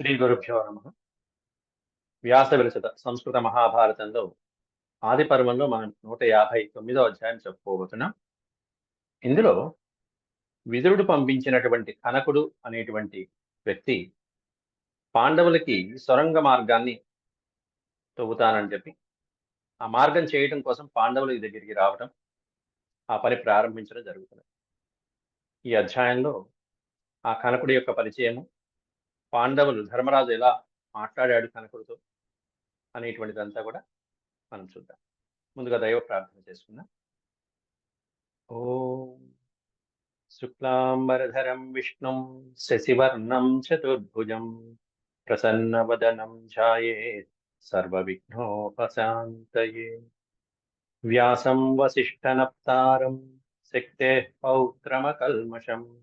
శ్రీ గురుభ్యో నమ. వ్యాస విరచిత సంస్కృత మహాభారతంలో ఆది పర్వంలో మనం నూట యాభై తొమ్మిదో అధ్యాయం చెప్పుకోబోతున్నాం ఇందులో విదురుడు పంపించినటువంటి కనకుడు అనేటువంటి వ్యక్తి పాండవులకి సొరంగ మార్గాన్ని తవ్వుతానని చెప్పి ఆ మార్గం చేయటం కోసం పాండవుల దగ్గరికి రావటం ఆ పని ప్రారంభించడం జరుగుతుంది. ఈ అధ్యాయంలో ఆ కనకుడి యొక్క పరిచయము పాండవులు ధర్మరాజు ఎలా మాట్లాడాడు కనకుడితో అనేటువంటిదంతా కూడా మనం చూద్దాం. ముందుగా దైవ ప్రార్థన చేసుకుందాం. ఓం శుక్లాంబరధరం విష్ణుం శశివర్ణం చతుర్భుజం ప్రసన్నవదనం ఛాయేత్ సర్వవిఘ్నోపశాంతయే. వ్యాసం వసిష్ఠనప్తారం శక్తే పౌత్రమకల్మషం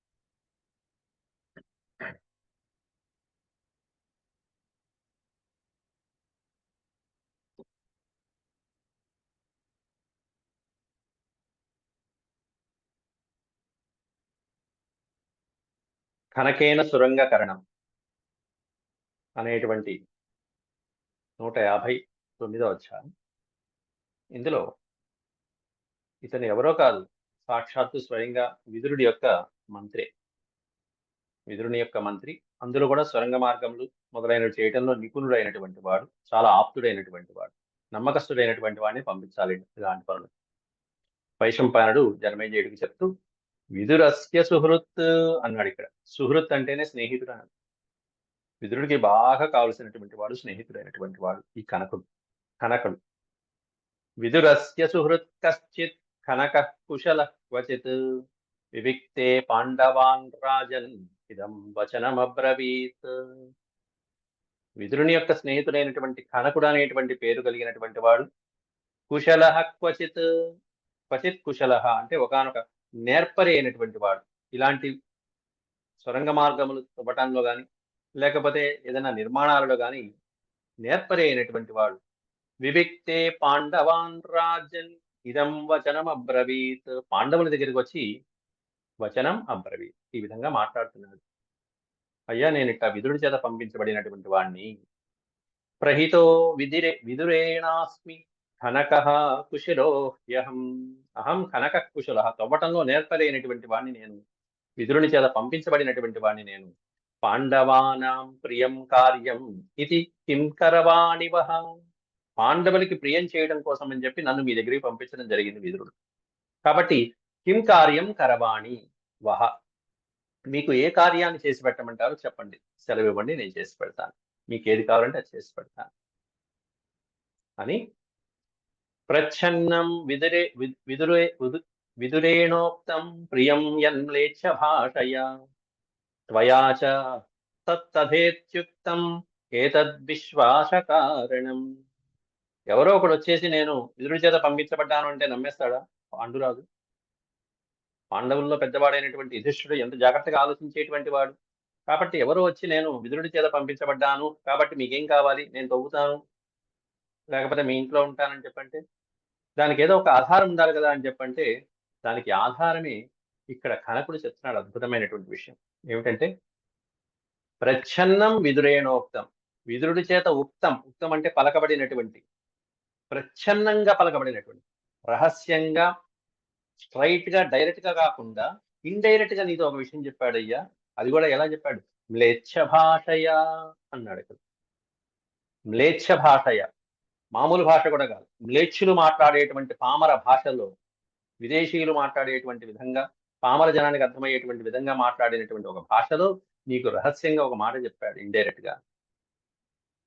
కనకేన సురంగకరణం అనేటువంటి నూట యాభై తొమ్మిదో అధ్యాయం. ఇందులో ఇతను ఎవరో కాదు సాక్షాత్తు స్వయంగా విదురుడి యొక్క మంత్రి. విదురుని యొక్క మంత్రి. అందులో కూడా సొరంగ మార్గములు మొదలైనవి చేయటంలో నిపుణుడైనటువంటి వాడు చాలా ఆప్తుడైనటువంటి వాడు నమ్మకస్తుడైనటువంటి వాడిని పంపించాలి ఇలాంటి పనులు. వైశంపాయనుడు జన్మేజయుడికి చెప్తూ విదురస్య సుహృత్ అన్నాడు ఇక్కడ. సుహృత్ అంటేనే స్నేహితుడు అన్నాడు. విదురుడికి బాగా కావలసినటువంటి వాడు స్నేహితుడైనటువంటి వాడు ఈ కనకుడు కనకుడు. విదురస్య సుహృత్ కశ్చిత్ కనక కుశల క్వచిత్. వివిక్తే పాండవాన్ రాజన్ ఇదం వచనమబ్రవీత్. విదురుని యొక్క స్నేహితుడైనటువంటి కనకుడు అనేటువంటి పేరు కలిగినటువంటి వాడు కుశల క్వచిత్. క్వచిత్ కుశల అంటే ఒకనొక నేర్పరి అయినటువంటి వాడు. ఇలాంటి సొరంగ మార్గములు తవ్వటంలో కానీ లేకపోతే ఏదైనా నిర్మాణాలలో కానీ నేర్పరి అయినటువంటి వాడు. వివిక్తే పాండవాన్ రాజన్ ఇదం వచనం అబ్రవీత్. పాండవుల దగ్గరికి వచ్చి వచనం అబ్రవీత్. ఈ విధంగా మాట్లాడుతున్నాడు. అయ్యా నేను ఇట్లా విదురుడి చేత పంపించబడినటువంటి వాడిని ప్రహితో విధిరే విదురేణాస్మి కనక కుశలోహ్యహం. అహం కనక కుశల. తవ్వటంలో నేర్పలేనటువంటి వాడిని నేను విదురుని చేత పంపించబడినటువంటి వాడిని నేను. పాండవానాం ప్రియం కార్యం ఇది కిం కరవాణివహ పాండవులకి ప్రియం చేయడం కోసం అని చెప్పి నన్ను మీ దగ్గరికి పంపించడం జరిగింది విదురుడు. కాబట్టి కిం కార్యం కరవాణి వహ మీకు ఏ కార్యాన్ని చేసి పెట్టమంటారో చెప్పండి. సెలవు ఇవ్వండి నేను చేసి పెడతాను. మీకు ఏది కావాలంటే అది చేసి పెడతాను. అని ప్రచ్ఛన్నం విదురే విదురే విదురేణోక్తం ప్రియం యన్మ్లేచ్ఛ భాషయా. త్వయా చ తత్తథేత్యుక్తం ఏతద్విశ్వాస కారణం ఎవరో ఒకడు వచ్చేసి నేను విదురుడి చేత పంపించబడ్డాను అంటే నమ్మేస్తాడా? పాండురాజు. పాండవుల్లో పెద్దవాడైనటువంటి యుధిష్ఠుడు ఎంత జాగ్రత్తగా ఆలోచించేటువంటి వాడు? కాబట్టి ఎవరో వచ్చి నేను విదురుడి చేత పంపించబడ్డాను కాబట్టి మీకేం కావాలి? నేను తవ్వుతాను. లేకపోతే మీ ఇంట్లో ఉంటానని చెప్పంటే దానికి ఏదో ఒక ఆధారం ఉండాలి కదా అని చెప్పంటే దానికి ఆధారమే ఇక్కడ కనకుడు చెప్తున్నాడు అద్భుతమైనటువంటి విషయం. ఏమిటంటే ప్రచ్ఛన్నం విదురేణోక్తం. విదురుడి చేత ఉక్తం. ఉక్తం అంటే పలకబడినటువంటి. ప్రచ్ఛన్నంగా పలకబడినటువంటి. రహస్యంగా స్ట్రైట్గా డైరెక్ట్గా కాకుండా ఇండైరెక్ట్గా నీతో ఒక విషయం చెప్పాడయ్యా. అది కూడా ఎలా చెప్పాడు? మ్లేచ్ఛ భాషయ అన్నాడు ఇక్కడ. మ్లేచ్ఛ భాషయ మామూలు భాష కూడా కాదు. మ్లేచ్చులు మాట్లాడేటువంటి పామర భాషలో విదేశీయులు మాట్లాడేటువంటి విధంగా పామర జనానికి అర్థమయ్యేటువంటి విధంగా మాట్లాడినటువంటి ఒక భాషలో నీకు రహస్యంగా ఒక మాట చెప్పాడు ఇండైరెక్ట్గా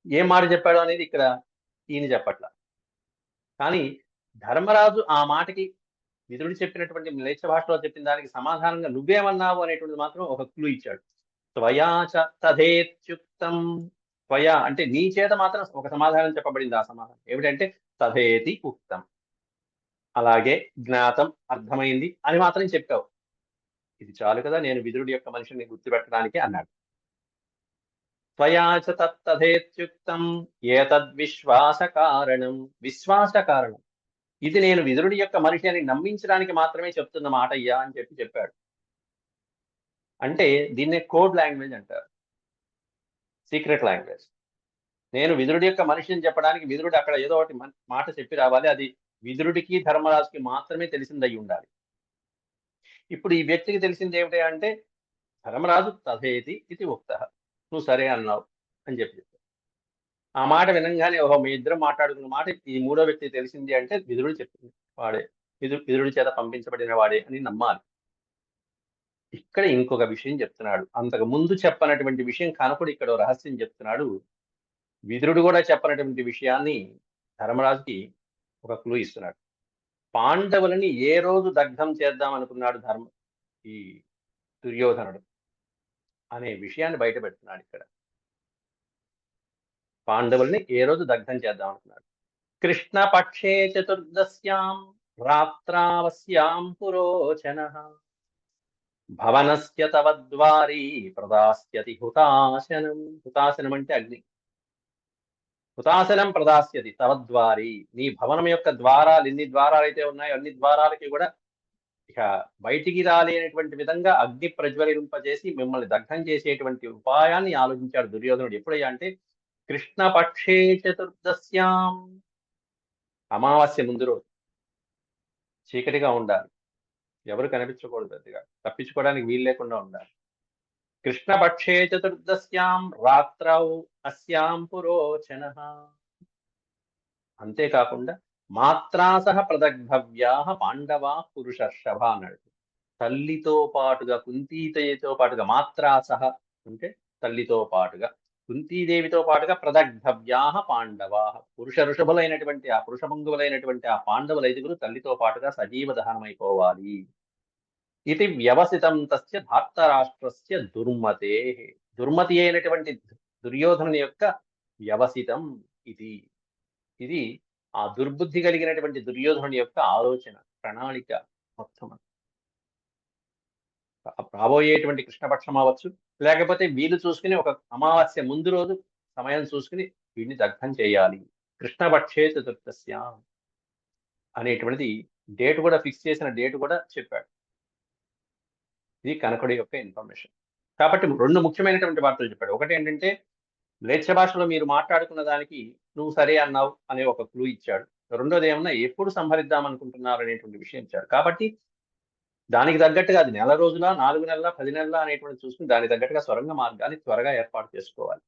ఏం మాట చెప్పాడు అనేది ఇక్కడ ఈయన చెప్పట్ల. కానీ ధర్మరాజు ఆ మాటకి విదురుడు చెప్పినటువంటి మ్లేచ్ఛ భాషలో చెప్పిన దానికి సమాధానంగా నువ్వేమన్నావు అనేటువంటిది మాత్రం ఒక క్లూ ఇచ్చాడు. త్వయాచ తథేత్యుక్తం త్వయా అంటే నీ చేత మాత్రం ఒక సమాధానం చెప్పబడింది ఆ సమాధానం. ఏమిటంటే తథేతి ఉక్తం. అలాగే జ్ఞాతం అర్థమైంది అని మాత్రం చెప్పావు. ఇది చాలు కదా నేను విదురుడి యొక్క మనిషిని గుర్తుపెట్టడానికి అన్నాడు. త్వయాచ తత్తథేత్యుక్తం ఏతద్విశ్వాస కారణం. విశ్వాస కారణం. ఇది నేను విదురుడి యొక్క మనిషి అని నమ్మించడానికి మాత్రమే చెప్తున్న మాట అయ్యా అని చెప్పి చెప్పాడు. అంటే దీన్నే కోడ్ లాంగ్వేజ్ అంటారు. Secret language. నేను విదురుడి యొక్క మనిషిని చెప్పడానికి విదురుడు అక్కడ ఏదో ఒకటి మాట చెప్పి రావాలి. అది విదురుడికి ధర్మరాజుకి మాత్రమే తెలిసింది అయి ఉండాలి. ఇప్పుడు ఈ వ్యక్తికి తెలిసింది ఏమిటి అంటే ధర్మరాజు తథేతి ఇది ఉక్త. నువ్వు సరే అన్నావు అని చెప్పి ఆ మాట వినంగానే ఓహో మీ ఇద్దరం మాట్లాడుకున్న మాట ఈ మూడో వ్యక్తి తెలిసింది అంటే విదురుడు చెప్పింది. వాడే. విదు విదురుడి చేత పంపించబడిన వాడే అని నమ్మాలి. ఇక్కడ ఇంకొక విషయం చెప్తున్నాడు. అంతకు ముందు చెప్పనటువంటి విషయం కనకుడు ఇక్కడ రహస్యం చెప్తున్నాడు. విదురుడు కూడా చెప్పనటువంటి విషయాన్ని ధర్మరాజుకి ఒక క్లూ ఇస్తున్నాడు. పాండవులని ఏ రోజు దగ్ధం చేద్దాం అనుకున్నాడు ధర్మ ఈ దుర్యోధనుడు అనే విషయాన్ని బయట పెడుతున్నాడు ఇక్కడ. పాండవుల్ని ఏ రోజు దగ్ధం చేద్దాం అనుకున్నాడు కృష్ణ పక్షే చతుర్దశ్యాం రాత్రావస్యాం పురోచన. భవనస్య తవద్వారీ ప్రదాస్యతి హుతాశనం హుతాశనం అంటే అగ్ని హుతాశనం ప్రదాస్యతి తవద్వారి నీ భవనం యొక్క ద్వారాలు ఎన్ని ద్వారాలు అయితే ఉన్నాయో అన్ని ద్వారాలకి కూడా ఇక బయటికి రాలేనటువంటి విధంగా అగ్ని ప్రజ్వలింపజేసి మిమ్మల్ని దగ్ధం చేసేటువంటి ఉపాయాన్ని ఆలోచించాడు దుర్యోధనుడు. ఎప్పుడయ్యా అంటే కృష్ణపక్షే చతుర్దశ్యాం. అమావాస్య ముందు రోజు చీకటిగా ఉండాలి. ఎవరు కనిపించకూడదు అదిగా తప్పించుకోవడానికి వీలు లేకుండా ఉండాలి. కృష్ణపక్షే చతుర్దశ్యాం రాత్రౌ అస్యాం పురోచన. అంతేకాకుండా మాత్రాసహ ప్రదగ్ధవ్యా పాండవా పురుషర్షభ అన్నాడు. తల్లితో పాటుగా కుంతీతయ్యతో పాటుగా మాత్రాసహ అంటే తల్లితో పాటుగా కుంతీదేవితో పాటుగా ప్రదగ్ధవ్యా పాండవా. పురుష ఋషభులైనటువంటి ఆ పురుషభంగులైనటువంటి ఆ పాండవుల ఐదుగురు తల్లితో పాటుగా సజీవ దహనమైపోవాలి. ఇది వ్యవసితం తస్య ధార్తరాష్ట్రస్య దుర్మతే. దుర్మతి అయినటువంటి దుర్యోధనుని యొక్క వ్యవసితం ఇది. ఇది ఆ దుర్బుద్ధి కలిగినటువంటి దుర్యోధను యొక్క ఆలోచన ప్రణాళిక మొత్తం. రాబోయేటువంటి కృష్ణపక్షం అవ్వచ్చు. లేకపోతే వీలు చూసుకుని ఒక అమావాస్య ముందు రోజు సమయం చూసుకుని వీడిని దగ్ధం చేయాలి. కృష్ణపక్షే చతుర్థస్య అనేటువంటిది డేట్ కూడా ఫిక్స్ చేసిన డేట్ కూడా చెప్పాడు. ఇది కనకుడి యొక్క ఇన్ఫర్మేషన్. కాబట్టి రెండు ముఖ్యమైనటువంటి వార్తలు చెప్పాడు. ఒకటి ఏంటంటే లేచ భాషలో మీరు మాట్లాడుకున్న దానికి నువ్వు సరే అన్నావు అనే ఒక క్లూ ఇచ్చాడు. రెండోది ఏమన్నా ఎప్పుడు సంహరిద్దాం అనుకుంటున్నారు అనేటువంటి విషయం ఇచ్చాడు. కాబట్టి దానికి తగ్గట్టుగా అది నెల రోజుల నాలుగు నెలల పది నెలల అనేటువంటి చూసుకుని దానికి తగ్గట్టుగా స్వరంగ మార్గాన్ని త్వరగా ఏర్పాటు చేసుకోవాలి.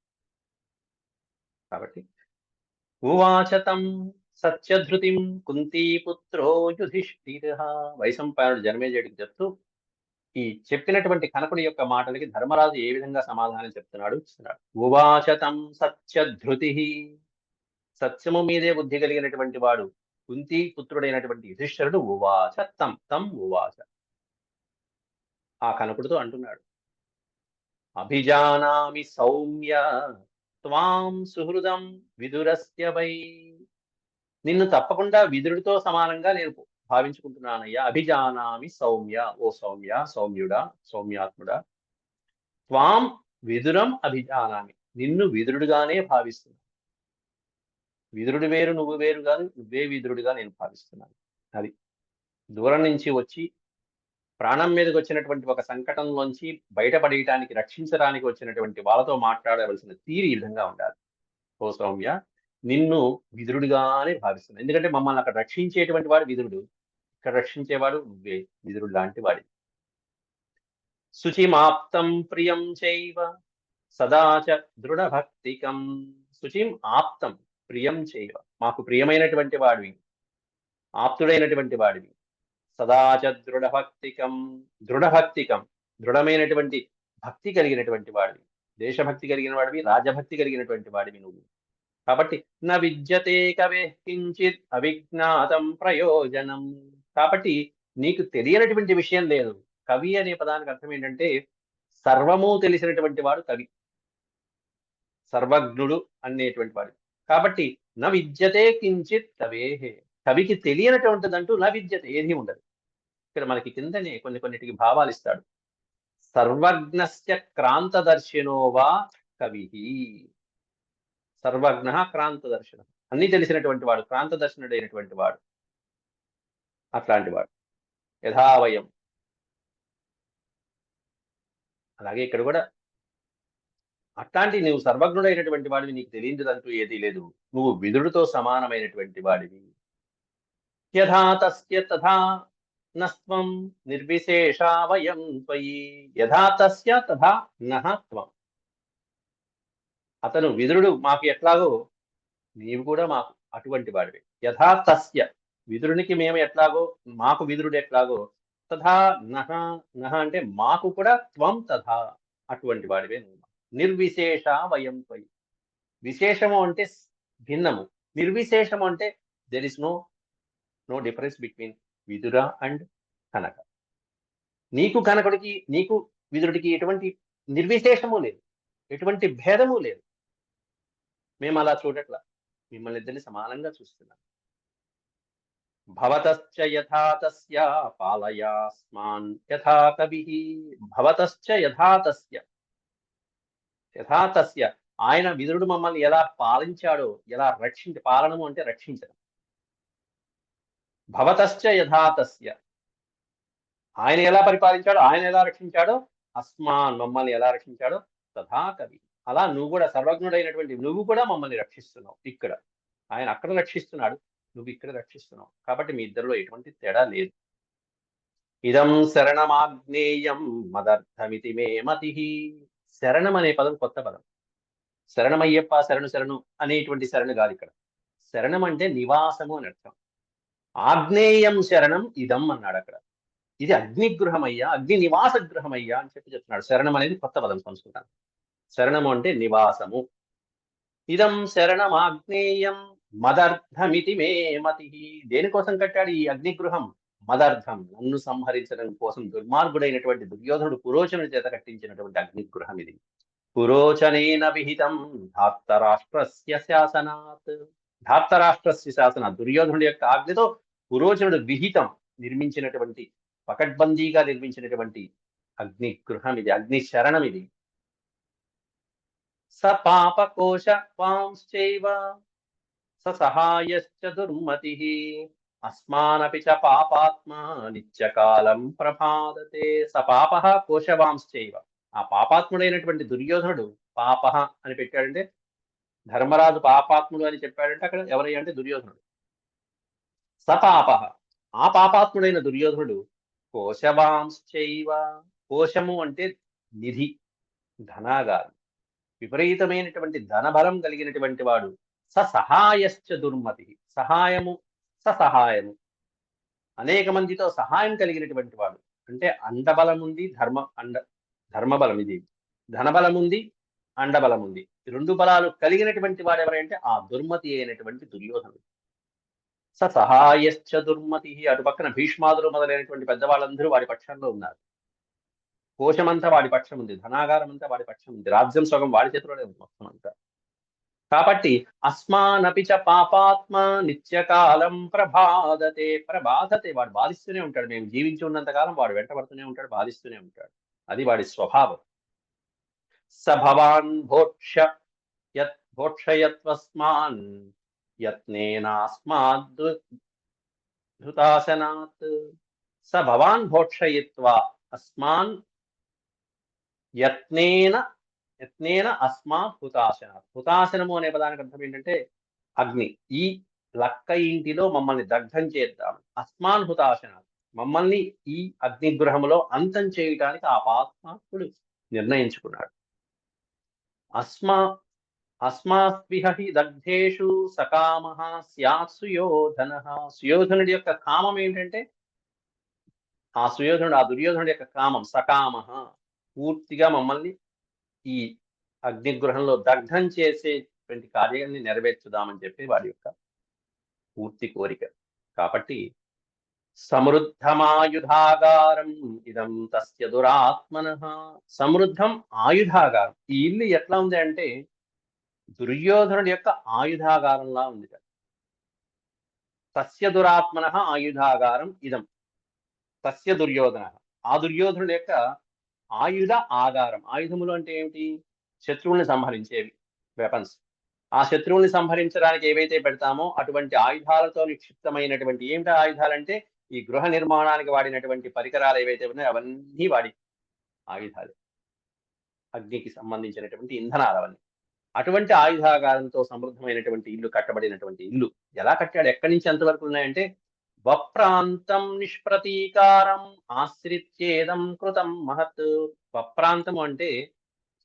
కాబట్టి ఉవాచతం సత్యధృతిం కుంతీపుత్రో యుధిష్ఠిర వైశంపాయనుడు జన్మేజయుడికి చెప్తూ ఈ చెప్పినటువంటి కనకుడి యొక్క మాటలకి ధర్మరాజు ఏ విధంగా సమాధానం చెప్తున్నాడు ఇస్తున్నాడు. ఉవాచతం సత్యధృతి సత్యము మీదే బుద్ధి కలిగినటువంటి వాడు కుంతి పుత్రుడైనటువంటి యుధిష్ఠరుడు ఉవాచ తం తం ఉవాచ. ఆ కనకుడితో అంటున్నాడు. అభిజానామి సౌమ్య త్వాం సుహృదం విదురస్య వై. నిన్ను తప్పకుండా విదురుడితో సమానంగా నేను భావించుకుంటున్నానయ్యా. అభిజానామి సౌమ్య ఓ సౌమ్య సౌమ్యుడా సౌమ్యాత్ముడా. త్వాం విదురం అభిజానామి. నిన్ను విదురుడుగానే భావిస్తున్నాను. విదురుడు వేరు నువ్వు వేరు కాదు నువ్వే విదురుడుగా నేను భావిస్తున్నాను. అది దూరం నుంచి వచ్చి ప్రాణం మీదకి వచ్చినటువంటి ఒక సంకటంలోంచి బయటపడేయటానికి రక్షించడానికి వచ్చినటువంటి వాళ్ళతో మాట్లాడవలసిన తీరు ఈ విధంగా ఉండాలి. ఓ సౌమ్య నిన్ను విదురుడిగానే భావిస్తున్నాను ఎందుకంటే మమ్మల్ని అక్కడ రక్షించేటువంటి వాడు విదురుడు. ఇక్కడ రక్షించేవాడు నువ్వే. విదురుడు లాంటి వాడి శుచిమాప్తం ప్రియం చైవ సదాచ దృఢభక్తికం. శుచిం ఆప్తం ప్రియం చైవ. మాకు ప్రియమైనటువంటి వాడివి. ఆప్తుడైనటువంటి వాడివి. సదాచ దృఢభక్తికం. దృఢభక్తికం దృఢమైనటువంటి భక్తి కలిగినటువంటి వాడివి. దేశభక్తి కలిగిన వాడివి రాజభక్తి కలిగినటువంటి వాడివి నువ్వు. కాబట్టి న విద్యతే కవే కించిత్ అవిజ్ఞాతం ప్రయోజనం. కాబట్టి నీకు తెలియనటువంటి విషయం లేదు. కవి అనే పదానికి అర్థం ఏంటంటే సర్వము తెలిసినటువంటి వాడు కవి. సర్వజ్ఞుడు అనేటువంటి వాడు. కాబట్టి న విద్యతే కించిత్ కవేహే కవికి తెలియనటువంటిదంటూ న విద్యతే ఏది ఉండదు. ఇక్కడ మనకి కిందనే కొన్ని కొన్నిటికి భావాలు ఇస్తాడు. సర్వజ్ఞస్య క్రాంతదర్శినో వా కవి. సర్వజ్ఞ క్రాంతదర్శనం అన్ని తెలిసినటువంటి వాడు క్రాంతదర్శనుడైనటువంటి వాడు. అట్లాంటి వాడు. యథావయం అలాగే ఇక్కడ కూడా అట్లాంటి నువ్వు సర్వజ్ఞుడైనటువంటి వాడివి నీకు తెలియదంటూ ఏదీ లేదు. నువ్వు విదుడితో సమానమైనటువంటి వాడివి. యథా తస్య తథా నస్త్వం నిర్విశేషావయం త్వయి యథా తస్య తథా నహ త్వం అతను విదురుడు మాకు ఎట్లాగో నీవు కూడా మాకు అటువంటి వాడివి. యథా తస్య విదురునికి మేము ఎట్లాగో మాకు విదురుడు ఎట్లాగో తథా నహ నహ అంటే మాకు కూడా త్వం తథా అటువంటి వాడివే నువ్వు. నిర్విశేష వయం త్వయి. విశేషము అంటే భిన్నము. నిర్విశేషము అంటే there is no no difference between Vidura and Kanaka. నీకు కనకుడికి నీకు విదురుడికి ఎటువంటి నిర్విశేషము లేదు. ఎటువంటి భేదము లేదు. మేము అలా చూడట్లా. మిమ్మల్ని ఇద్దరిని సమానంగా చూస్తున్నాం. భవతశ్చ యథా తస్య పాలయాస్మాన్ యథా కవి. భవతశ్చ యథా తస్య. యథా తస్య. ఆయన విదురుడు మమ్మల్ని ఎలా పాలించాడో ఎలా రక్షించ పాలనము అంటే రక్షించడం. భవతశ్చ యథాతస్య ఆయన ఎలా పరిపాలించాడో ఆయన ఎలా రక్షించాడో అస్మాన్ మమ్మల్ని ఎలా రక్షించాడో తథా కవి. అలా నువ్వు కూడా సర్వజ్ఞుడైనటువంటి నువ్వు కూడా మమ్మల్ని రక్షిస్తున్నావు ఇక్కడ. ఆయన అక్కడ రక్షిస్తున్నాడు నువ్వు ఇక్కడ రక్షిస్తున్నావు. కాబట్టి మీ ఇద్దరిలో ఎటువంటి తేడా లేదు. ఇదం శరణమాగ్నేయం మదర్థమితి మే మతి. శరణం అనే పదం కొత్త పదం. శరణమయ్యప్ప శరణు శరణు అనేటువంటి శరణు కాదు ఇక్కడ. శరణం అంటే నివాసము అని అర్థం. ఆగ్నేయం శరణం ఇదం అన్నాడు అక్కడ. ఇది అగ్నిగృహమయ్యా అగ్ని నివాస గృహమయ్యా అని చెప్పి చెప్తున్నాడు. శరణం అనేది కొత్త పదం సంస్కృతం. శరణము అంటే నివాసము. ఇదం శరణమాగ్నేయం మదర్థమితి మే మతి దేనికోసం కట్టాడు ఈ అగ్నిగృహం మదర్థం నన్ను సంహరించడం కోసం దుర్మార్గుడైనటువంటి దుర్యోధనుడు పురోచనుడి చేత కట్టించినటువంటి అగ్నిగృహం ఇది. పురోచనేన విహితం ధార్తరాష్ట్రస్య శాసనాత్. ధార్తరాష్ట్రస్య శాసన దుర్యోధనుడి యొక్క ఆజ్ఞతో పురోచనుడు విహితం నిర్మించినటువంటి పకడ్బందీగా నిర్మించినటువంటి అగ్నిగృహం ఇది అగ్ని శరణం ఇది. స పాపకోశ వాంశ్చైవ స సహాయశ్చ దుర్మతి అస్మానపి చ పాపాత్మా నిత్యకాలం ప్రభాదతే స పాప కోశవాంశ్చైవ ఆ పాపాత్ముడైనటువంటి దుర్యోధనుడు పాప అని పెట్టాడంటే ధర్మరాజు పాపాత్ముడు అని చెప్పాడంటే అక్కడ ఎవరయ్యా అంటే దుర్యోధనుడు. సపాప. ఆ పాపాత్ముడైన దుర్యోధనుడు కోశవాంశ్చైవ. కోశము అంటే నిధి ధనాగారం. విపరీతమైనటువంటి ధనబలం కలిగినటువంటి వాడు స సహాయశ్చ దుర్మతి. సహాయము స సహాయము అనేక మందితో సహాయం కలిగినటువంటి వాడు. అంటే అండబలం ఉంది ధర్మ అండ ధర్మబలం ఇది. ధనబలం ఉంది అండబలం ఉంది. రెండు బలాలు కలిగినటువంటి వాడు ఎవరంటే ఆ దుర్మతి అయినటువంటి దుర్యోధనుడు. స సహాయశ్చ దుర్మతి అటు పక్కన భీష్మాదులు మొదలైనటువంటి పెద్దవాళ్ళందరూ వాడి పక్షంలో ఉన్నారు. కోశమంతా వాడి పక్షం ఉంది. ధనాగారం అంతా వాడి పక్షం ఉంది. రాజ్యం సగం వాడి చేతిలోనే ఉంది మొత్తం అంతా కాబట్టి అస్మానపిచ పాపాత్మ నిత్యకాలం ప్రభాదతే ప్రభాదతే. వాడు బాధిస్తూనే ఉంటాడు. మేము జీవించి ఉన్నంత కాలం వాడు వెంటబడుతూనే ఉంటాడు బాధిస్తూనే ఉంటాడు. అది వాడి స్వభావం. స భవాన్ భోక్ష యత్ భోక్షయత్వస్మాన్ యత్నేనాస్మాద్ృతాసనాత్ స భవాన్ భోక్షయిత్వా అస్మాన్ యత్నేన యత్నేన అస్మాత్ హుతాసనాత్ హుతాసనము అనే పదానికి అర్థం ఏంటంటే అగ్ని. ఈ లక్క ఇంటిలో మమ్మల్ని దగ్ధం చేద్దాం అస్మాన్ హుతాసనాత్ మమ్మల్ని ఈ అగ్నిగృహములో అంతం చేయటానికి ఆ పాత్మాత్ముడు నిర్ణయించుకున్నాడు. అస్మా అస్మాస్విహ హి దగ్ధేషు సకామ స్యాత్ సుయోధన. సుయోధనుడి యొక్క కామం ఏంటంటే ఆ సుయోధనుడు ఆ దుర్యోధనుడి యొక్క కామం సకామ. పూర్తిగా మమ్మల్ని ఈ అగ్నిగ్రహంలో దగ్ధం చేసేటువంటి కార్యాన్ని నెరవేర్చుదామని చెప్పి వాడి యొక్క పూర్తి కోరిక. కాబట్టి సమృద్ధమాయుధాగారం ఇదం తస్య దురాత్మన. సమృద్ధం ఆయుధాగారం. ఈ ఇల్లు ఎట్లా ఉంది అంటే దుర్యోధనుడి యొక్క ఆయుధాగారంలా ఉంది సస్య దురాత్మన ఆయుధాగారం ఇదం. సస్య దుర్యోధన. ఆ దుర్యోధనుడి యొక్క ఆయుధ ఆగారం. ఆయుధములు అంటే ఏమిటి? శత్రువుల్ని సంహరించేవి వెపన్స్ ఆ శత్రువుల్ని సంహరించడానికి ఏవైతే పెడతామో అటువంటి ఆయుధాలతో నిక్షిప్తమైనటువంటి ఏమిటి ఆయుధాలంటే? ఈ గృహ నిర్మాణానికి వాడినటువంటి పరికరాలు ఏవైతే ఉన్నాయో అవన్నీ వాడి ఆయుధాలు. అగ్నికి సంబంధించినటువంటి ఇంధనాలు అవన్నీ. అటువంటి ఆయుధాగారంతో సమృద్ధమైనటువంటి ఇల్లు కట్టబడినటువంటి ఇల్లు ఎలా కట్టాడు? ఎక్కడి నుంచి ఎంతవరకు ఉన్నాయంటే వప్రాంతం నిష్ప్రతీకారం ఆశ్రిత్యేదం కృతం మహత్. వప్రాంతం అంటే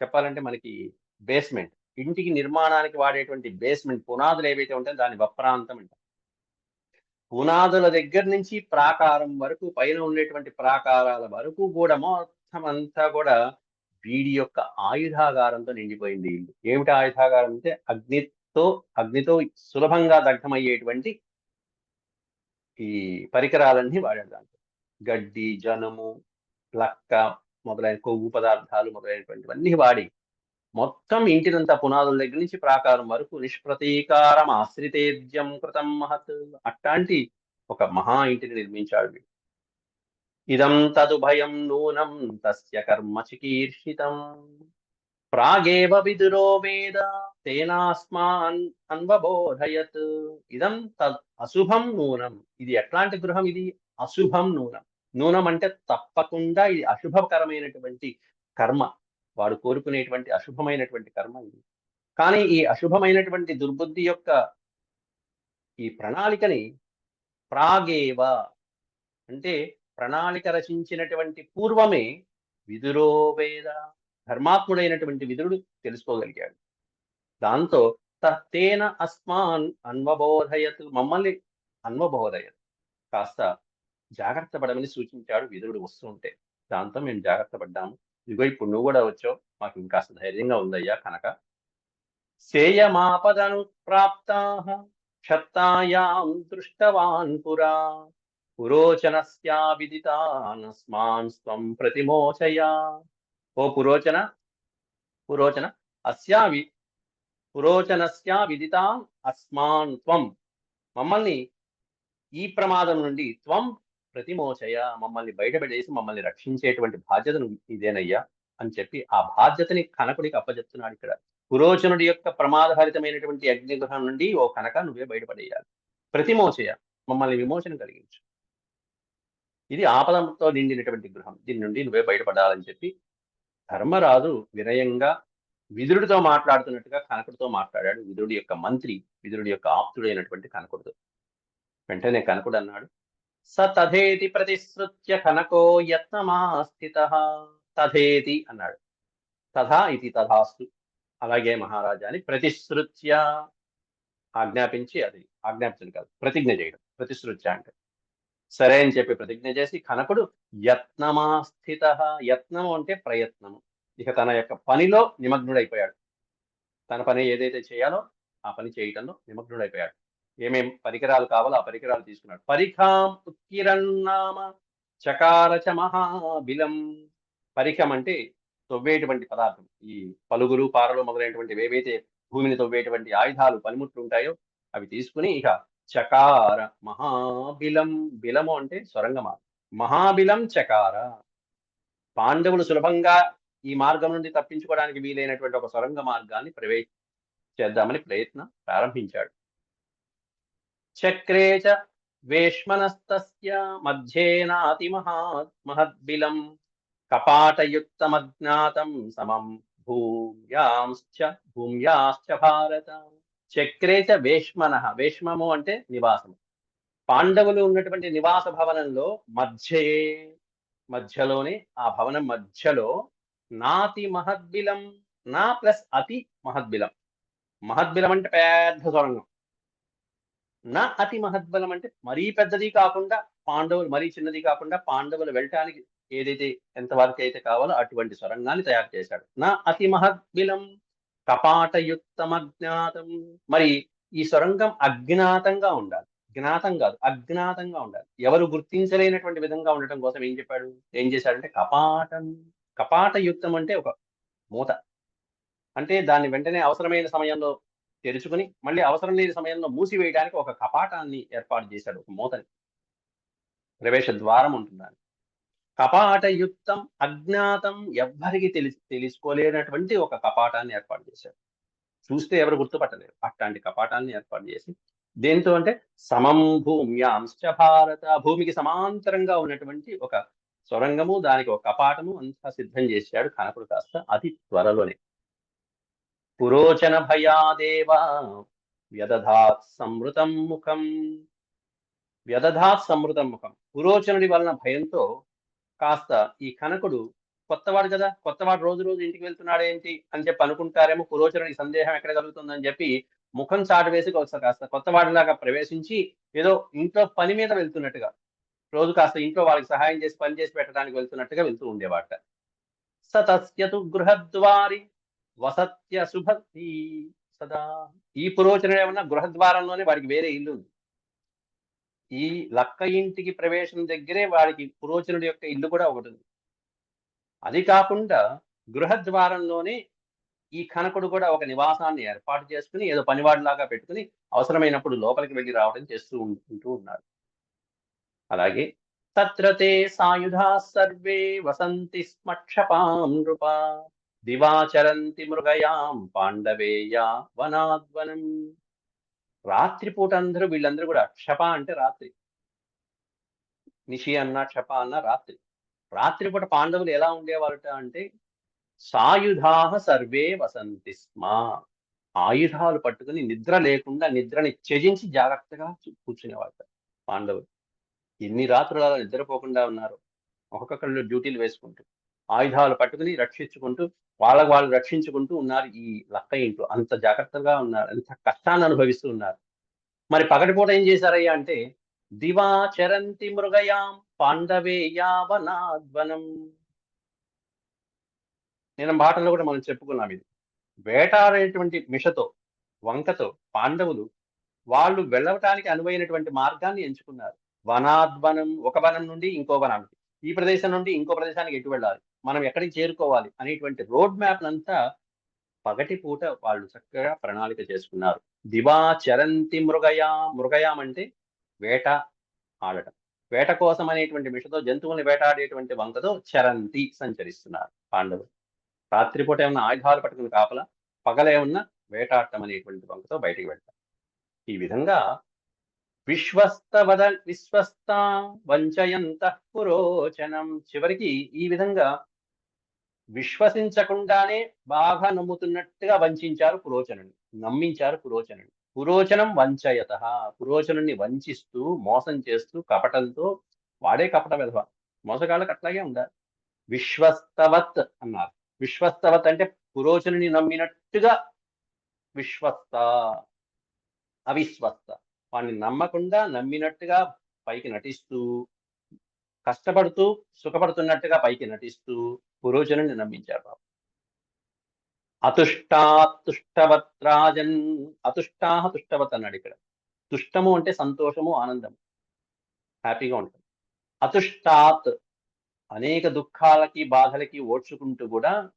చెప్పాలంటే మనకి బేస్మెంట్ ఇంటికి నిర్మాణానికి వాడేటువంటి బేస్మెంట్ పునాదులు ఏవైతే ఉంటాయో దాని వప్రాంతం అంట పునాదుల దగ్గర నుంచి ప్రాకారం వరకు పైన ఉండేటువంటి ప్రాకారాల వరకు కూడా మొత్తం అంతా కూడా వీడి యొక్క ఆయుధాగారంతో నిండిపోయింది ఇల్లు. ఏమిటి ఆయుధాగారం అంటే అగ్నితో అగ్నితో సులభంగా దగ్ధమయ్యేటువంటి ఈ పరికరాలన్నీ వాడాడు దాంట్లో. గడ్డి జనము లక్క మొదలైన కొవ్వు పదార్థాలు మొదలైనటువంటివన్నీ వాడి మొత్తం ఇంటినంతా పునాదుల దగ్గర నుంచి ప్రాకారం వరకు నిష్ప్రతీకారం ఆశ్రితేద్యం కృతం మహత్. అట్లాంటి ఒక మహా ఇంటిని నిర్మించాడు వీడు. ఇదం తదుభయం నూనం తస్య కర్మ చికీర్షితం. ప్రాగేవ విదురో వేద తేనాస్మాన్ అన్వబోధయత్. ఇదం తద్ అశుభం నూనం. ఇది ఎట్లాంటి గృహం ఇది? అశుభం నూనం. నూనం అంటే తప్పకుండా ఇది అశుభకరమైనటువంటి కర్మ. వాడు కోరుకునేటువంటి అశుభమైనటువంటి కర్మ ఇది. కానీ ఈ అశుభమైనటువంటి దుర్బుద్ధి యొక్క ఈ ప్రణాళికని ప్రాగేవ అంటే ప్రణాళిక రచించినటువంటి పూర్వమే విదురో వేద ధర్మాత్ముడైనటువంటి విదురుడు తెలుసుకోగలిగాడు. దాంతో తేన అస్మాన్ అన్వబోధయత్ మమ్మల్ని అన్వబోధయత్. కాస్త జాగ్రత్త పడమని సూచించాడు విదురుడు వస్తుంటే దాంతో మేము జాగ్రత్త పడ్డాము. ఇదిగో ఇప్పుడు నువ్వు కూడా వచ్చావు. మాకు ఇంకాస్త ధైర్యంగా ఉందయ్యా కనుక. సేయమాపదను ప్రాప్తా క్షత్తాయాం దృష్టవాన్ పురా. పురోచనస్యా విదితానస్మాన్ స్వం ప్రతిమోచయ. ఓ పురోచన పురోచన అస్యా వి పురోచనస్యా విదితాన్ అస్మాన్ త్వం. మమ్మల్ని ఈ ప్రమాదం నుండి త్వం ప్రతిమోచయ మమ్మల్ని బయటపడేసి మమ్మల్ని రక్షించేటువంటి బాధ్యతను ఇదేనయ్యా అని చెప్పి ఆ బాధ్యతని కనకుడికి అప్పచెప్తున్నాడు ఇక్కడ. పురోచనుడి యొక్క ప్రమాదభరితమైనటువంటి అగ్నిగ్రహం నుండి ఓ కనక నువ్వే బయటపడేయాలి. ప్రతిమోచయ మమ్మల్ని విమోచన కలిగించు. ఇది ఆపదంతో నిండినటువంటి గృహం. దీని నుండి నువ్వే బయటపడాలని చెప్పి ధర్మరాజు వినయంగా విదురుడితో మాట్లాడుతున్నట్టుగా కనకుడితో మాట్లాడాడు. విదురుడి యొక్క మంత్రి విదురుడి యొక్క ఆప్తుడైనటువంటి కనకుడు. వెంటనే కనకుడు అన్నాడు స తథేతి ప్రతిశ్రుత్య కనకో యత్నమాస్థిత తథేతి అన్నాడు. తథా ఇది తథాస్తు. అలాగే మహారాజాని ప్రతిశ్రుత్య ఆజ్ఞాపించి అది ఆజ్ఞాపించడం కాదు ప్రతిజ్ఞ చేయడం. ప్రతిశ్రుత్య అంటే సరే అని చెప్పి ప్రతిజ్ఞ చేసి కనకుడు యత్నమాస్థిత. యత్నము అంటే ప్రయత్నము. ఇక తన యొక్క పనిలో నిమగ్నుడైపోయాడు. తన పని ఏదైతే చేయాలో ఆ పని చేయటంలో నిమగ్నుడైపోయాడు. ఏమేం పరికరాలు కావాలో ఆ పరికరాలు తీసుకున్నాడు. పరిఖాం ఉత్కిరణామ చకారచ మహాబిలం. పరిఖం అంటే తొవ్వేటువంటి పదార్థం. ఈ పలుగురు పారలు మొదలైనటువంటి ఏవైతే భూమిని తొవ్వేటువంటి ఆయుధాలు పనిముట్లు ఉంటాయో అవి తీసుకుని ఇక చకార మహాబిలం బిలము అంటే సొరంగమా మహాబిలం చకార. పాండవులు సులభంగా ఈ మార్గం నుండి తప్పించుకోవడానికి వీలైనటువంటి ఒక సొరంగ మార్గాన్ని ప్రవేశ చేద్దామని ప్రయత్నం ప్రారంభించాడు. చక్రే చ వేష్మనస్తస్య మధ్యేనాతి మహా మహద్బిలం. కపాటయుక్తమజ్ఞాతం సమం భూమ్యాంశ్చ భూమ్యాశ్చ భారత. చక్రేచ వేష్మన. వేష్మము అంటే నివాసం పాండవులు ఉన్నటువంటి నివాస భవనంలో మధ్యే మధ్యలోనే ఆ భవనం మధ్యలో నాతి మహద్బిలం నా ప్లస్ అతి మహద్బిలం. మహద్బిలం అంటే పెద్ద సొరంగం. నా అతి మహద్బలం అంటే మరీ పెద్దది కాకుండా పాండవులు మరీ చిన్నది కాకుండా పాండవులు వెళ్ళటానికి ఏదైతే ఎంతవరకు అయితే కావాలో అటువంటి సొరంగాన్ని తయారు చేశాడు. నా అతి మహద్బిలం కపాటయుక్తం అజ్ఞాతం మరి ఈ సొరంగం అజ్ఞాతంగా ఉండాలి. జ్ఞాతం కాదు అజ్ఞాతంగా ఉండాలి. ఎవరు గుర్తించలేనటువంటి విధంగా ఉండటం కోసం ఏం చెప్పాడు? ఏం చేశాడంటే కపాటం కపాటయుక్తం అంటే ఒక మూత. అంటే దాన్ని వెంటనే అవసరమైన సమయంలో తెరుచుకుని మళ్ళీ అవసరం లేని సమయంలో మూసివేయడానికి ఒక కపాటాన్ని ఏర్పాటు చేశాడు ఒక మూతని. ప్రవేశ ద్వారం ఉంటుందని. కపాటయుక్తం అజ్ఞాతం ఎవ్వరికి తెలిసి తెలుసుకోలేనటువంటి ఒక కపాటాన్ని ఏర్పాటు చేశాడు. చూస్తే ఎవరు గుర్తుపట్టలేరు. అట్లాంటి కపాటాన్ని ఏర్పాటు చేసి దేంతో అంటే సమం భూమ్యాంశ భారత భూమికి సమాంతరంగా ఉన్నటువంటి ఒక సొరంగము దానికి ఒక కపాటము అంతా సిద్ధం చేశాడు కనకుడు కాస్త అతి త్వరలోనే. పురోచన భయాదేవ వ్యదధాత్ సమృతం ముఖం. వ్యదధాత్ సమృతం ముఖం. పురోచనుడి వలన భయంతో కాస్త ఈ కనకుడు కొత్తవాడు కదా కొత్తవాడు రోజు రోజు ఇంటికి వెళ్తున్నాడు ఏంటి అని చెప్పి అనుకుంటారేమో పురోచరుడికి సందేహం ఎక్కడ కలుగుతుందని చెప్పి ముఖం చాటు వేసి ఒకసారి కాస్త కొత్తవాడిలాగా ప్రవేశించి ఏదో ఇంట్లో పని మీద వెళ్తున్నట్టుగా రోజు కాస్త ఇంట్లో వాళ్ళకి సహాయం చేసి పని చేసి పెట్టడానికి వెళ్తున్నట్టుగా వెళ్తూ ఉండేవాట. సతస్యతు గృహద్వారి వసత్య శుభతి సదా. ఈ పురోచనుడు ఏమన్నా గృహద్వారంలోనే వాడికి వేరే ఇల్లు ఉంది. ఈ లక్క ఇంటికి ప్రవేశం దగ్గరే వాడికి పురోచనుడి యొక్క ఇల్లు కూడా ఒకటి ఉంది అది కాకుండా గృహద్వారంలోనే ఈ కనకుడు కూడా ఒక నివాసాన్ని ఏర్పాటు చేసుకుని ఏదో పనివాడిలాగా పెట్టుకుని అవసరమైనప్పుడు లోపలికి వెళ్ళి రావడం చేస్తూ ఉంటూ ఉన్నాడు. అలాగే తత్రతే సాయుధా సర్వే వసంతి స్మక్షపాం నృప దివాచరంతి మృగయాం పాండవేయా వనాద్వనం రాత్రిపూట అందరూ వీళ్ళందరూ కూడా క్షప అంటే రాత్రి. నిషి అన్న క్షప అన్న రాత్రి. రాత్రిపూట పాండవులు ఎలా ఉండేవారట అంటే సాయుధాహ సర్వే వసంతి స్మ. ఆయుధాలు పట్టుకుని నిద్ర లేకుండా నిద్రని త్యజించి జాగ్రత్తగా కూర్చునేవారట పాండవులు. ఎన్ని రాత్రులు అలా నిద్రపోకుండా ఉన్నారు. ఒక్కొక్కళ్ళు డ్యూటీలు వేసుకుంటూ ఆయుధాలు పట్టుకుని రక్షించుకుంటూ వాళ్ళకు వాళ్ళు రక్షించుకుంటూ ఉన్నారు ఈ లక్క ఇంట్లో. అంత జాగ్రత్తగా ఉన్నారు అంత కష్టాన్ని అనుభవిస్తూ ఉన్నారు. మరి పగటిపూట ఏం చేశారయ్యా అంటే దివా చరంతి మృగయాం పాండవే యావనాద్వనం నేను మాటల్లో కూడా మనం చెప్పుకున్నాం ఇది. వేటాడేటువంటి మిషతో వంకతో పాండవులు వాళ్ళు వెళ్ళటానికి అనువైనటువంటి మార్గాన్ని ఎంచుకున్నారు. వనాద్వనం ఒక వనం నుండి ఇంకో వనానికి. ఈ ప్రదేశం నుండి ఇంకో ప్రదేశానికి ఎటు వెళ్ళాలి? మనం ఎక్కడికి చేరుకోవాలి అనేటువంటి రోడ్ మ్యాప్ అంతా పగటి పూట వాళ్ళు చక్కగా ప్రణాళిక చేసుకున్నారు. దివా చరంతి మృగయా మృగయాం అంటే వేట ఆడటం. వేట కోసం అనేటువంటి మిషతో జంతువుల్ని వేటాడేటువంటి వంకతో చరంతి సంచరిస్తున్నారు పాండవులు. రాత్రిపూట ఏమన్నా ఆయుధాలు పట్టుకుని కాపల పగలే ఉన్న వేటాడటం అనేటువంటి వంకతో బయటికి వెళ్తారు. ఈ విధంగా విశ్వస్తవద విశ్వస్త వంచయంత పురోచనం. చివరికి ఈ విధంగా విశ్వసించకుండానే బాగా నమ్ముతున్నట్టుగా వంచారు పురోచనుని. నమ్మించారు పురోచనుని. పురోచనం వంచయత. పురోచనుని వంచిస్తూ మోసం చేస్తూ కపటంతో వాడే కపట విధవ. మోసగాళ్ళకి అట్లాగే ఉండాలి. విశ్వస్తవత్ అన్నారు. విశ్వస్తవత్ అంటే పురోచనుని నమ్మినట్టుగా విశ్వస్త అవిశ్వస్త. వాడిని నమ్మకుండా నమ్మినట్టుగా పైకి నటిస్తూ కష్టపడుతూ సుఖపడుతున్నట్టుగా పైకి నటిస్తూ పురోజనుని నమ్మించారు బాబు అతుష్టాతుష్టవత్రాజన్ అతుష్టాహ తుష్టవత్ అన్నాడు ఇక్కడ. తుష్టము అంటే సంతోషము ఆనందము. హ్యాపీగా ఉంటుంది అతుష్టాత్ అనేక దుఃఖాలకి బాధలకి ఓడ్చుకుంటూ కూడా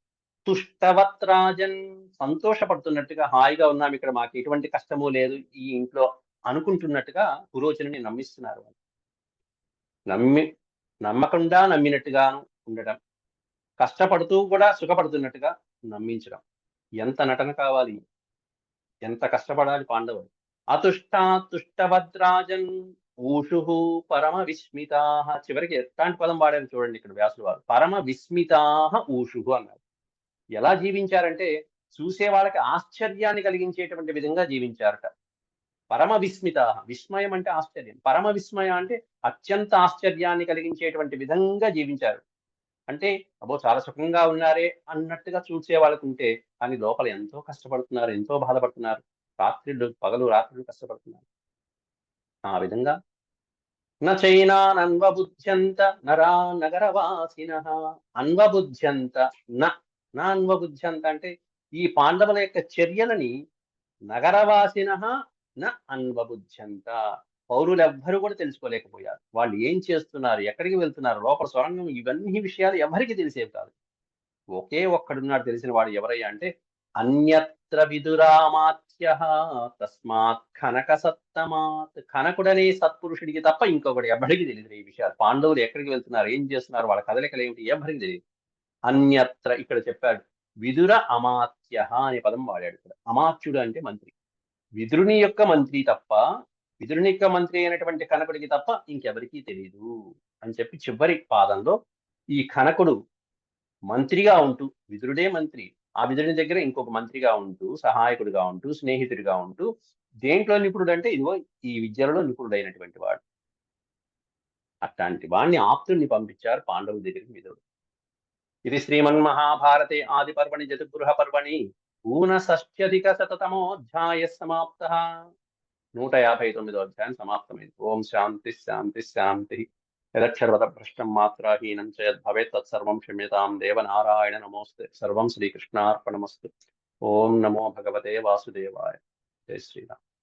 తుష్టవత్రాజన్ సంతోషపడుతున్నట్టుగా హాయిగా ఉన్నాం ఇక్కడ మాకు ఎటువంటి కష్టము లేదు ఈ ఇంట్లో అనుకుంటున్నట్టుగా పురోచనుని నమ్మిస్తున్నారు నమ్మి నమ్మకుండా నమ్మినట్టుగాను ఉండడం కష్టపడుతూ కూడా సుఖపడుతున్నట్టుగా నమ్మించడం. ఎంత నటన కావాలి? ఎంత కష్టపడాలి పాండవుడు? అతుష్టాతుష్టభద్రాజన్ ఊషు పరమ విస్మితా చివరికి ఎట్లాంటి పదం వాడారు చూడండి ఇక్కడ వ్యాసులు వారు. పరమ విస్మితా ఊషు అన్నారు. ఎలా జీవించారంటే చూసే వాళ్ళకి ఆశ్చర్యాన్ని కలిగించేటువంటి విధంగా జీవించారట. పరమ విస్మిత విస్మయం అంటే ఆశ్చర్యం. పరమ విస్మయం అంటే అత్యంత ఆశ్చర్యాన్ని కలిగించేటువంటి విధంగా జీవించారు. అంటే అబ్బో చాలా సుఖంగా ఉన్నారే అన్నట్టుగా చూసే వాళ్ళకు ఉంటే కానీ లోపల ఎంతో కష్టపడుతున్నారు ఎంతో బాధపడుతున్నారు. రాత్రిళ్ళు పగలు రాత్రులు కష్టపడుతున్నారు. ఆ విధంగా నైనా అన్వబుద్ధ్యంత నరా నగరవాసిన అన్వబుద్ధ్యంత న నా అన్వబుద్ధ్యంత అంటే ఈ పాండవుల యొక్క చర్యలని నగరవాసిన న పౌరులు ఎవ్వరూ కూడా తెలుసుకోలేకపోయారు. వాళ్ళు ఏం చేస్తున్నారు? ఎక్కడికి వెళ్తున్నారు? లోపల సొరంగం ఇవన్నీ విషయాలు ఎవరికి తెలిసేవి కాదు. ఒకే ఒక్కడున్నాడు తెలిసిన వాడు ఎవరయ్యా అంటే అన్యత్ర విదురామాత్య తస్మాత్ కనక సత్తమాత్. కనకుడనే సత్పురుషుడికి తప్ప ఇంకొకటి ఎవరికి తెలియదు ఈ విషయాలు. పాండవులు ఎక్కడికి వెళ్తున్నారు? ఏం చేస్తున్నారు? వాళ్ళ కదలికలు ఏమిటి? ఎవరికి తెలియదు. అన్యత్ర ఇక్కడ చెప్పాడు. విదుర అమాత్య అనే పదం వాడాడు ఇక్కడ. అమాత్యుడు అంటే మంత్రి. విదురుని యొక్క మంత్రి తప్ప విదురునిక మంత్రి అయినటువంటి కనకుడికి తప్ప ఇంకెవరికీ తెలియదు అని చెప్పి చివరి పాదంలో ఈ కనకుడు మంత్రిగా ఉంటూ విదురుడే మంత్రి ఆ విదురుని దగ్గర ఇంకొక మంత్రిగా ఉంటూ సహాయకుడిగా ఉంటూ స్నేహితుడిగా ఉంటూ దేంట్లో నిపుణుడు అంటే ఇదిగో ఈ విద్యలలో నిపుణుడైనటువంటి వాడు. అట్లాంటి వాడిని ఆప్తుడిని పంపించారు పాండవుల దగ్గరికి విదురుడు. ఇది శ్రీమన్ మహాభారతే ఆది పర్వణి జతుగృహ పర్వణి ఊనషష్ట్యధిక శతమోధ్యాయ సమాప్త. నూట యాభై తొమ్మిదో అధ్యాయం సమాప్తమైంది. ఓం శాంతి శాంతి శాంతి. యదక్షర్వత భ్రష్టం మాత్రాహీనం చ యద్భవేత్ తత్సర్వం క్షమ్యతాం దేవనారాయణ నమోస్తే. సర్వం శ్రీకృష్ణార్పణమస్తు. ఓం నమో భగవతే వాసుదేవాయ. జై శ్రీరామ్.